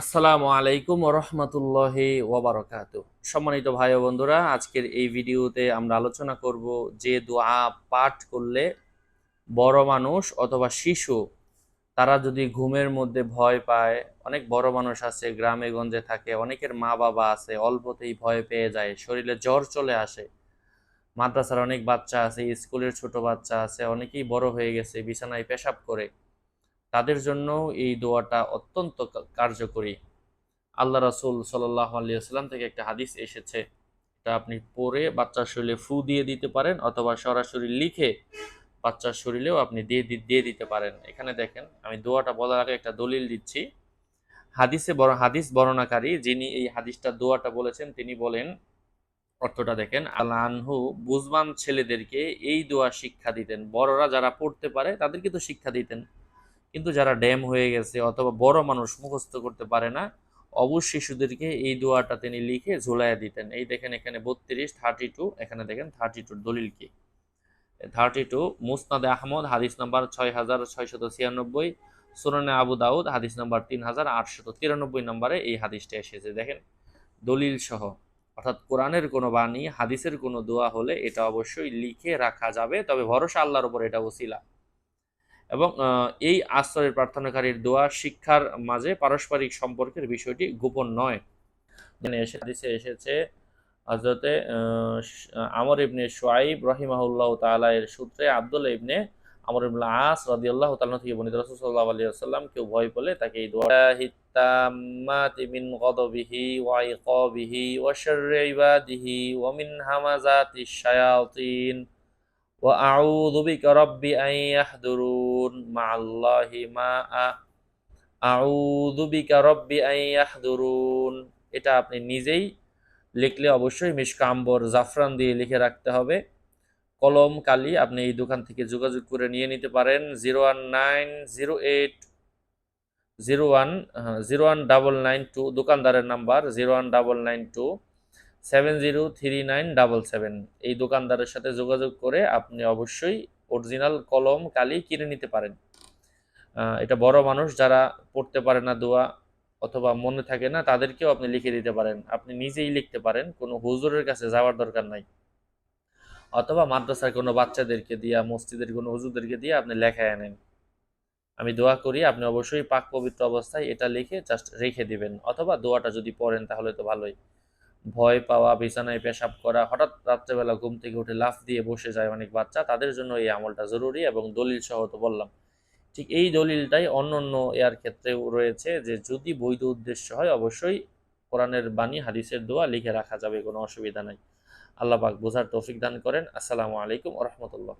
আসসালামু আলাইকুম রহমতুল্লাহি ওবরাকাত সম্মানিত ভাই ও বন্ধুরা, আজকের এই ভিডিওতে আমরা আলোচনা করব যে দোয়া পাঠ করলে বড় মানুষ অথবা শিশু, তারা যদি ঘুমের মধ্যে ভয় পায়, অনেক বড় মানুষ আছে, গ্রামে গঞ্জে থাকে, অনেকের মা বাবা আছে, অল্পতেই ভয় পেয়ে যায়, শরীরে জ্বর চলে আসে, মাদ্রাসার অনেক বাচ্চা আছে, স্কুলের ছোট বাচ্চা আছে, অনেকেই বড় হয়ে গেছে, বিছানায় পেশাব করে। তাদের জন্য এই দোয়াটা অত্যন্ত কার্যকরী। আল্লাহ রাসুল সাল্লাহ আলিয়াল্লাম থেকে একটা হাদিস এসেছে। এটা আপনি পড়ে বাচ্চার শরীরে ফু দিয়ে দিতে পারেন অথবা সরাসরি লিখে বাচ্চার শরীরেও আপনি দিয়ে দিয়ে দিতে পারেন। এখানে দেখেন, আমি দোয়াটা বলার আগে একটা দলিল দিচ্ছি। হাদিসে বড় হাদিস বর্ণনাকারী যিনি এই হাদিসটা দোয়াটা বলেছেন, তিনি বলেন, অর্থটা দেখেন আল্লাহ আনহু বুজমান ছেলেদেরকে এই দোয়া শিক্ষা দিতেন। বড়রা যারা পড়তে পারে তাদেরকে তো শিক্ষা দিতেন। কিন্তু যারা ড্যাম হয়ে গেছে অথবা বড় মানুষ মুখস্থ করতে পারে না অবশ শিশুদেরকে এই দোয়াটা তিনি লিখে ঝুলাইয়া দিতেন। এই দেখেন এখানে বত্রিশ থার্টি টু এখানে দেখেন থার্টি টু দলিল কি? থার্টি টু মুসনাদে আহমদ, হাদিস নাম্বার ছয় হাজার ছয়শত ছিয়ানব্বই, সুনানে আবু দাউদ, হাদিস নাম্বার তিন হাজার আটশত তিরানব্বই নম্বরে এই হাদিসটা এসেছে। দেখেন, দলিল সহ, অর্থাৎ কোরআনের কোনো বাণী, হাদিসের কোনো দোয়া হলে এটা অবশ্যই লিখে রাখা যাবে, তবে ভরসা আল্লাহর উপর এটা ওসিলা। এবং এই আশ্রয়ের প্রার্থনাকারীর দোয়া শিক্ষার মাঝে পারস্পরিক সম্পর্কের বিষয়টি গোপন নয়। এসে হাদিসে এসেছে হজরতে আমর ইবনে সোয়াইব রহিমাহুল্লাহ তাআলা এর সূত্রে আব্দুল্লাহ ইবনে আমর ইবনে আস রাদিয়াল্লাহু তাআলা থেকে বর্ণিত রাসূল সাল্লাল্লাহু আলাইহি কেউ ভয় পেলে তাকে এই দোয়া হিত্তাম্মাতি মিন গদবিহি ওয়া ইকাবিহি ওয়া ইবাদিহি ওয়া মিন হামাজাতিশ শায়াতিন। وأعوذ بك رب أن يحضرون مع الله ما أعوذ بك رب أن يحضرون এটা আপনি নিজেই লিখলে অবশ্যই মিশকাম্বর জাফরান দিয়ে লিখে রাখতে হবে কলম কালি আপনি এই দোকান থেকে যোগাযোগ করে নিয়ে নিতে পারেন zero one nine zero eight zero one zero one double nine two দোকানদারের number zero one double nine two Seven zero three nine double seven এই দোকানদারের সাথে যোগাযোগ করে আপনি অবশ্যই অরিজিনাল কলম, কালি কিনে নিতে পারেন। এটা বড় মানুষ, যারা পড়তে পারে না দোয়া অথবা মনে থাকে না, তাদেরকেও আপনি লিখে দিতে পারেন। আপনি নিজেই লিখতে পারেন, কোনো হুজুরের কাছে যাওয়ার দরকার নাই। অথবা মাদ্রাসার কোনো বাচ্চাদেরকে দিয়া, মসজিদের কোনো হুজুরদেরকে দিয়ে আপনি লেখায় আনেন। আমি দোয়া করি, আপনি অবশ্যই পাক পবিত্র অবস্থায় এটা লিখে জাস্ট রেখে দিবেন। অথবা দোয়াটা যদি পড়েন তাহলে তো ভালোই। ভয় পাওয়া, বিছানায় পেশাব করা, হঠাৎ রাত্রেবেলা ঘুম থেকে উঠে লাফ দিয়ে বসে যায় অনেক বাচ্চা, তাদের জন্য এই আমলটা জরুরি এবং দলিল সহ তো বললাম। ঠিক এই দলিলটাই অন্য অন্য এর ক্ষেত্রেও রয়েছে যে, যদি বৈধ উদ্দেশ্য হয়, অবশ্যই কোরআনের বাণী, হাদিসের দোয়া লিখে রাখা যাবে, কোনো অসুবিধা নাই। আল্লাহ পাক বোঝার তৌফিক দান করেন। আসসালামু আলাইকুম রহমতুল্লাহ।